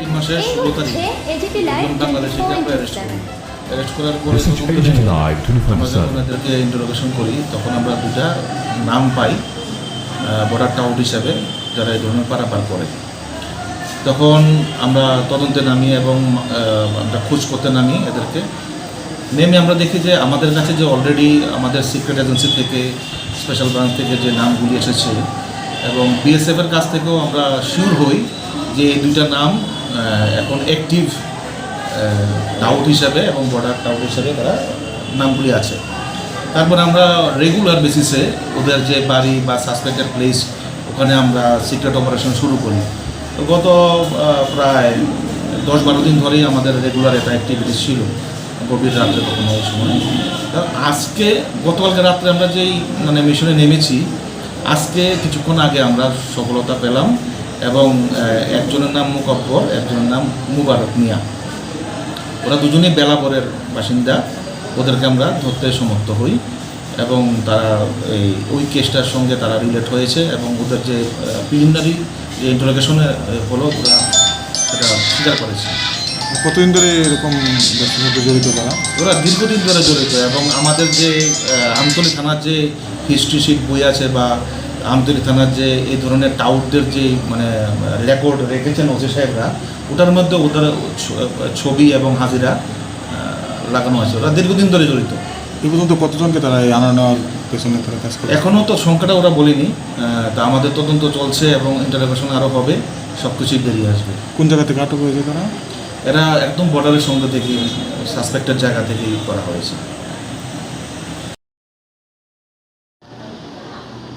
এই মাসের ষোলো তারিখ। আমরা অ্যারেস্ট করি অ্যারেস্ট করার পরে This is তদন্ত AGP নিয়ে Live, 24 আমরা যখন seven. ইন্টারোগেশন করি তখন আমরা দুটা নাম পাই বর্ডার টাউট হিসাবে যারা এই ধরনের পারাপার করে। তখন আমরা তদন্তে নামি এবং আমরা খোঁজ করতে নামি এদেরকে। নেমে আমরা দেখি যে আমাদের কাছে যে অলরেডি আমাদের সিক্রেট এজেন্সি থেকে স্পেশাল ব্রাঞ্চ থেকে যে নামগুলি এসেছে এবং বিএসএফের কাছ থেকেও আমরা শিওর হই যে এই দুইটা নাম এখন অ্যাক্টিভ ডাউট হিসাবে এবং বর্ডার টাউট হিসাবে তারা নামগুলি আছে। তারপর আমরা রেগুলার বেসিসে ওদের যে বাড়ি বা সাসপেক্টেড প্লেস ওখানে আমরা সিক্রেট অপারেশন শুরু করি। তো গত প্রায় দশ বারো দিন ধরেই আমাদের রেগুলার এটা অ্যাক্টিভিটিস ছিল। গভীর রাত্রে কখনো ওই সময়। তা আজকে, গতকালকে রাত্রে আমরা যেই মানে মিশনে নেমেছি, আজকে কিছুক্ষণ আগে আমরা সফলতা পেলাম। এবং একজনের নাম মুকব্বর একজনের নাম মুবারক মিয়া। ওরা দুজনেই বেলাবরের বাসিন্দা। ওদেরকে আমরা ধরতে সমর্থ হই এবং তারা এই ওই কেসটার সঙ্গে তারা রিলেট হয়েছে এবং ওদের যে প্রিলিমিনারি যে ইন্টারোগেশনে হলো ওরা সেটা স্বীকার করেছে। কতদিন ধরে এরকম সাথে জড়িত তারা? ওরা দীর্ঘদিন ধরে জড়িত এবং আমাদের যে আমতলী থানার যে হিস্ট্রি শিট বই আছে বা আমতলী থানার যে এই ধরনের টাউটদের যে মানে রেকর্ড রেখেছেন ওসি সাহেবরা ওটার মধ্যে ওদের ছবি এবং হাজিরা লাগানো আছে ওরা দীর্ঘদিন ধরে জড়িত। এ পর্যন্ত কতজনকে তারা এই আনা নেওয়ার পেছনে তারা কাজ করে এখনও তো সংখ্যাটা ওরা বলেনি। তা আমাদের তদন্ত চলছে এবং ইন্টারোগেশন আরও হবে সব কিছুই বেরিয়ে আসবে। কোন জায়গা থেকে আটক হয়েছে তারা? এরা একদম বর্ডারের সঙ্গে থেকে সাসপেক্টেড জায়গা থেকেই করা হয়েছে।